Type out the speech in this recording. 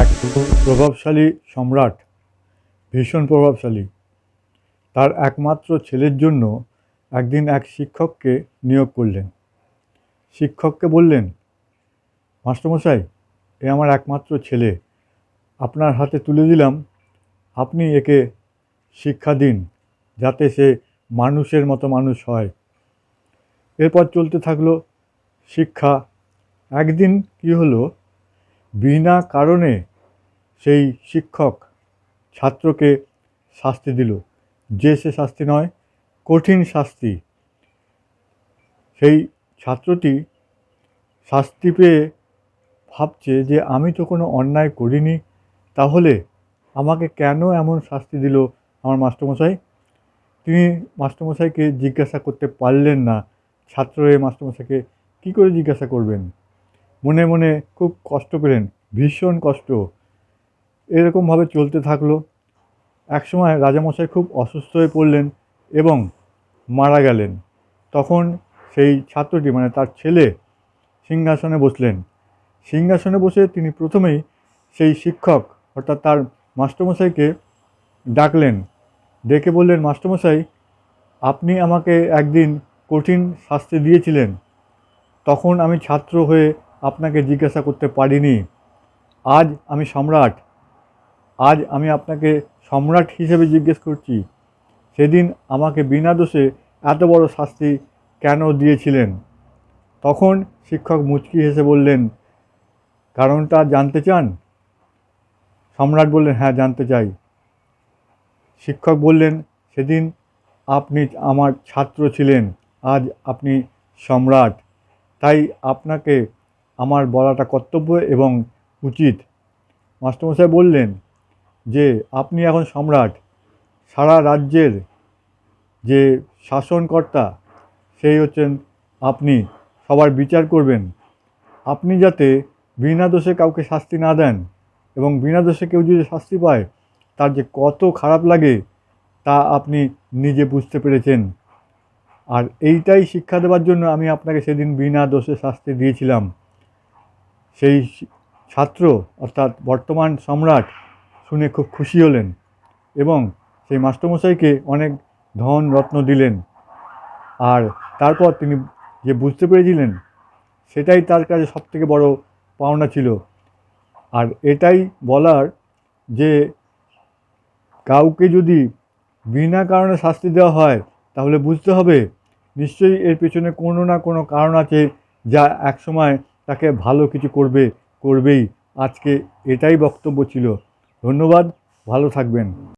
এক প্রভাবশালী সম্রাট, ভীষণ প্রভাবশালী। তার একমাত্র ছেলের জন্য একদিন এক শিক্ষককে নিয়োগ করলেন। শিক্ষককে বললেন, মাস্টারমশাই, এ আমার একমাত্র ছেলে। আপনার হাতে তুলে দিলাম। আপনি একে শিক্ষা দিন, যাতে সে মানুষের মতো মানুষ হয়। এরপর চলতে থাকল শিক্ষা। একদিন কি হলো বিনা কারণে সেই শিক্ষক ছাত্রকে শাস্তি দিল। যে সে শাস্তি নয়, কঠিন শাস্তি। সেই ছাত্রটি শাস্তি পেয়ে ভাবছে যে, আমি তো কোনো অন্যায় করিনি, তাহলে আমাকে কেন এমন শাস্তি দিল আমার মাস্টারমশাই? তিনি মাস্টারমশাইকে জিজ্ঞাসা করতে পারলেন না। ছাত্র হয়ে মাস্টারমশাইকে কী করে জিজ্ঞাসা করবেন? মনে মনে খুব কষ্ট পেলেন, ভীষণ কষ্ট। এরকমভাবে চলতে থাকল। একসময় রাজামশাই খুব অসুস্থ হয়ে পড়লেন এবং মারা গেলেন। তখন সেই ছাত্রটি মানে তার ছেলে, সিংহাসনে বসলেন। সিংহাসনে বসে তিনি প্রথমেই সেই শিক্ষক, অর্থাৎ তার মাস্টারমশাইকে ডাকলেন। ডেকে বললেন, মাস্টারমশাই, আপনি আমাকে একদিন কঠিন শাস্তি দিয়েছিলেন। তখন আমি ছাত্র হয়ে আপনাকে জিজ্ঞাসা করতে পারিনি। আজ আমি সম্রাট। আজ আমি আপনাকে সম্রাট হিসেবে জিজ্ঞেস করছি। সেদিন আমাকে বিনা দোষে এত বড় শাস্তি কেন দিয়েছিলেন? তখন শিক্ষক মুচকি হেসে বললেন, কারণটা জানতে চান? সম্রাট বললেন হ্যাঁ জানতে চাই। শিক্ষক বললেন, সেদিন আপনি আমার ছাত্র ছিলেন, আজ আপনি সম্রাট। তাই আপনাকে আমার বলাটা কর্তব্য এবং উচিত। মাস্টারমশাই বললেন যে, আপনি এখন সম্রাট। সারা রাজ্যের যে শাসনকর্তা, সেই হচ্ছেন আপনি। সবার বিচার করবেন। আপনি যাতে বিনা দোষে কাউকে শাস্তি না দেন এবং বিনা দোষে কেউ যদি শাস্তি পায়, তার যে কত খারাপ লাগে, তা আপনি নিজে বুঝতে পেরেছেন। আর এইটাই শিক্ষা দেওয়ার জন্য আমি আপনাকে সেদিন বিনা দোষে শাস্তি দিয়েছিলাম। সেই ছাত্র অর্থাৎ বর্তমান সম্রাট শুনে খুব খুশি হলেন এবং সেই মাস্টারমশাইকে অনেক ধন রত্ন দিলেন। আর তারপর তিনি যে বুঝতে পেরেছিলেন, সেটাই তার কাছে সবথেকে বড় পাওনা ছিল। আর এটাই বলার যে কাউকে যদি বিনা কারণে শাস্তি দেওয়া হয়, তাহলে বুঝতে হবে নিশ্চয়ই এর পেছনে কোনো না কোনো কারণ আছে যা একসময় তাকে ভালো কিছু করবে করবেই। আজকে এটাই বক্তব্য ছিল। ধন্যবাদ ভালো থাকবেন।